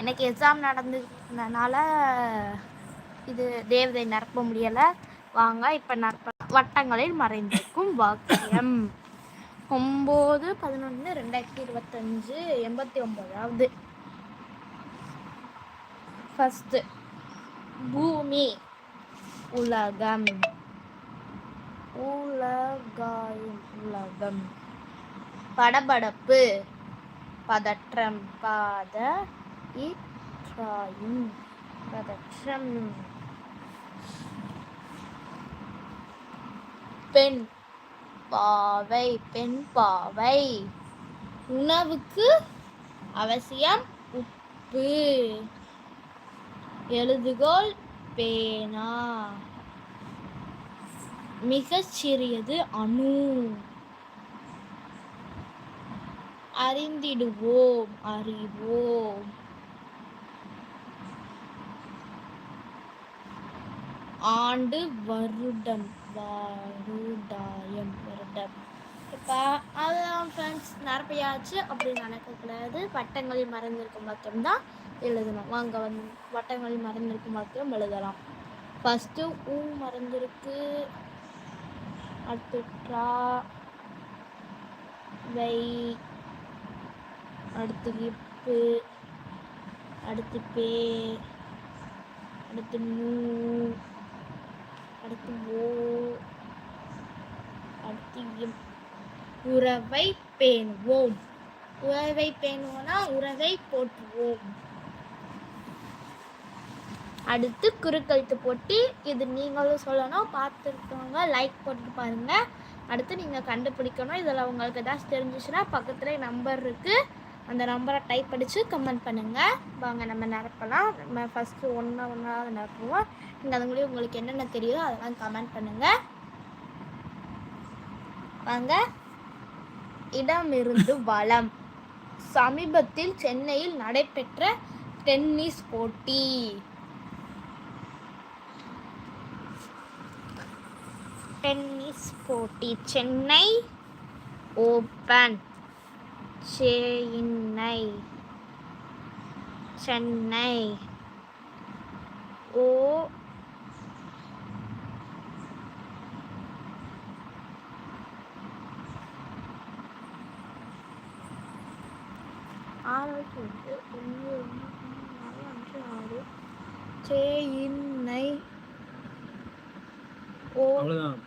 எனக்கு எக்ஸாம் நடந்ததுனால இது தேவதை நிரப்ப முடியலை. வாங்க இப்போ நிரப்ப வட்டங்களில் மறைந்திருக்கும் வாக்கியம். ஒம்பது பதினொன்று ரெண்டாயிரத்தி இருபத்தஞ்சு எண்பத்தி ஒம்பதாவது. ஃபஸ்ட்டு பூமி உலகம். உலகாயம் உலகம். படபடப்பு பதற்றம் பாத இற்றாயும் பதற்றம் பெண் பாவை பெண் பாவை. உணவுக்கு அவசியம் உப்பு. எழுதுகோல் பேனா. மிகச் சிறியது அணு. அறிந்திடுவோம் அறிவோம். ஆண்டு வருடம் வருடாயம் வருடம். இப்போ அதுதான் ஃப்ரெண்ட்ஸ் நிரப்பையாச்சு அப்படி நடக்கக்கூடாது வட்டங்களில் மறைந்திருக்கும் மட்டும்தான் எழுதணும். வாங்க வந்து வட்டங்களில் மறைந்திருக்கும் மட்டும் எழுதலாம். ஃபஸ்ட்டு ஊ மறந்துருக்கு. அடுத்து ட்ரா வை அடுத்து இப்பு அடுத்து பே அடுத்து நூ அடுத்து ஓ. அடுத்து உறவை பேணுவோம். உறவை பேணுவோம்னா உறவை போற்றுவோம். அடுத்து குறுக்கழுத்து போட்டி. இது நீங்களும் சொல்லணும். பார்த்துருக்கவங்க லைக் போட்டு பாருங்கள் அடுத்து நீங்கள் கண்டுபிடிக்கணும். இதில் உங்களுக்கு ஏதாச்சும் தெரிஞ்சிச்சுன்னா பக்கத்தில் நம்பர் இருக்குது அந்த நம்பரை டைப் அடித்து கமெண்ட் பண்ணுங்கள் வாங்க நம்ம நிரப்பலாம். நம்ம ஃபஸ்ட்டு ஒன்றா ஒன்றாவது நிரப்புவோம். நீங்கள் அது மூலியம் உங்களுக்கு என்னென்ன தெரியுதோ அதெல்லாம் கமெண்ட் பண்ணுங்கள் வாங்க. இடமிருந்து வளம் சமீபத்தில் சென்னையில் நடைபெற்ற டென்னிஸ் போட்டி. டென்னிஸ் போட்டி. சென்னை ஓப்பன் சென்னை சென்னை. ஓ. ஆறு ஒன்று ஒன்று ஒன்று நாலு அஞ்சு ஆறு. சென்னை. ஓ. அவ்வளோதான்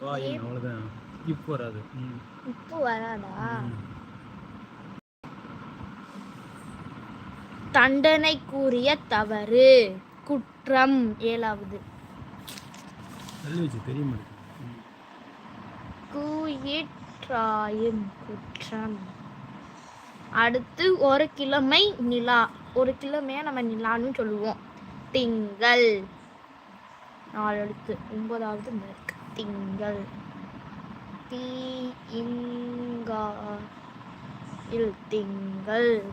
இப்போ வராது. ம். உப்பு வராதா? ம். தண்டனை கூறிய தவறு. குற்றம். ஏழாவது. குயிற்றாயும் குற்றம். அடுத்து ஒரு கிழமை நிலா. ஒரு கிழமையை நம்ம நிலான்னு சொல்லுவோம். திங்கள். நாலு எழுத்து. ஒன்பதாவது திங்கள். தீ இங்கா இல் திங்கள்.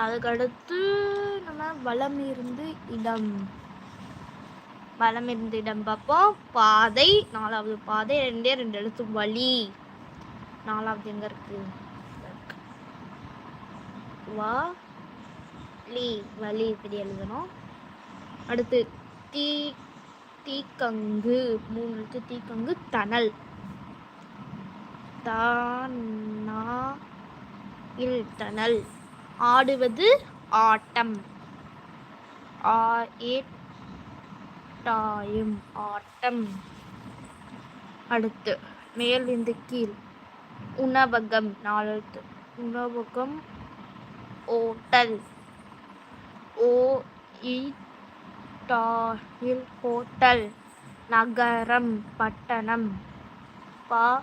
அதுக்கடுத்து நம்ம வளம் இருந்து இடம். வளம் இருந்து இடம் பார்ப்போம். பாதை நாலாவது பாதை ரெண்டே ரெண்டு எழுத்து வழி. நாலாவது எங்க இருக்கு? வா லி வலி இப்படி எழுதணும். அடுத்து தீ தீக்கங்கு மூணு எழுத்து தீக்கங்கு தணல். தானா இல் தணல். ஆடுவது ஆட்டம். ஆட்டாயும் ஆட்டம். அடுத்து மேலிருந்து கீழ். உணவகம் நாலு உணவகம் ஓட்டல். ஓ டாயில் ஹோட்டல். நகரம் பட்டணம். பா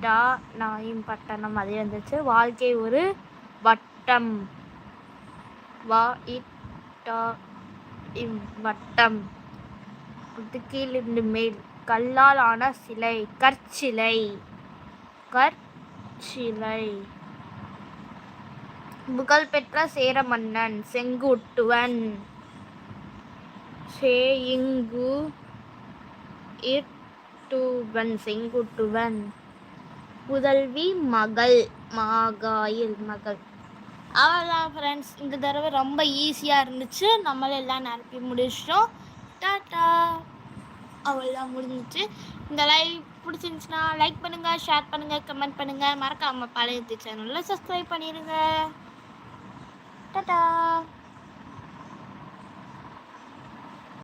டா நாயும் பட்டணம். அதே வந்துச்சு வாழ்க்கை ஒரு வட்டம். வா இட்டா இம் வட்டம். கீழிருந்து மேல். கல்லால் ஆன சிலை. கற்சிலை. கற்சிலை. புகழ்பெற்ற சேர மன்னன் செங்குட்டுவன். சேயிங்கு இட்டுவன் செங்குட்டுவன். புதல்வி மகள். மாகாயில் மகள். அவ்வளோதான் ஃப்ரெண்ட்ஸ் இந்த தடவை ரொம்ப ஈஸியாக இருந்துச்சு. நம்மளும் எல்லாம் நிரப்பி முடிச்சிட்டோம். டாட்டா. அவ்வளோதான் முடிஞ்சிச்சு. இந்த லைவ் பிடிச்சிருந்துச்சுன்னா லைக் பண்ணுங்கள் ஷேர் பண்ணுங்கள் கமெண்ட் பண்ணுங்கள் மறக்காமல் பழைய சேனலில் சப்ஸ்கிரைப் பண்ணிடுங்க டாட்டா.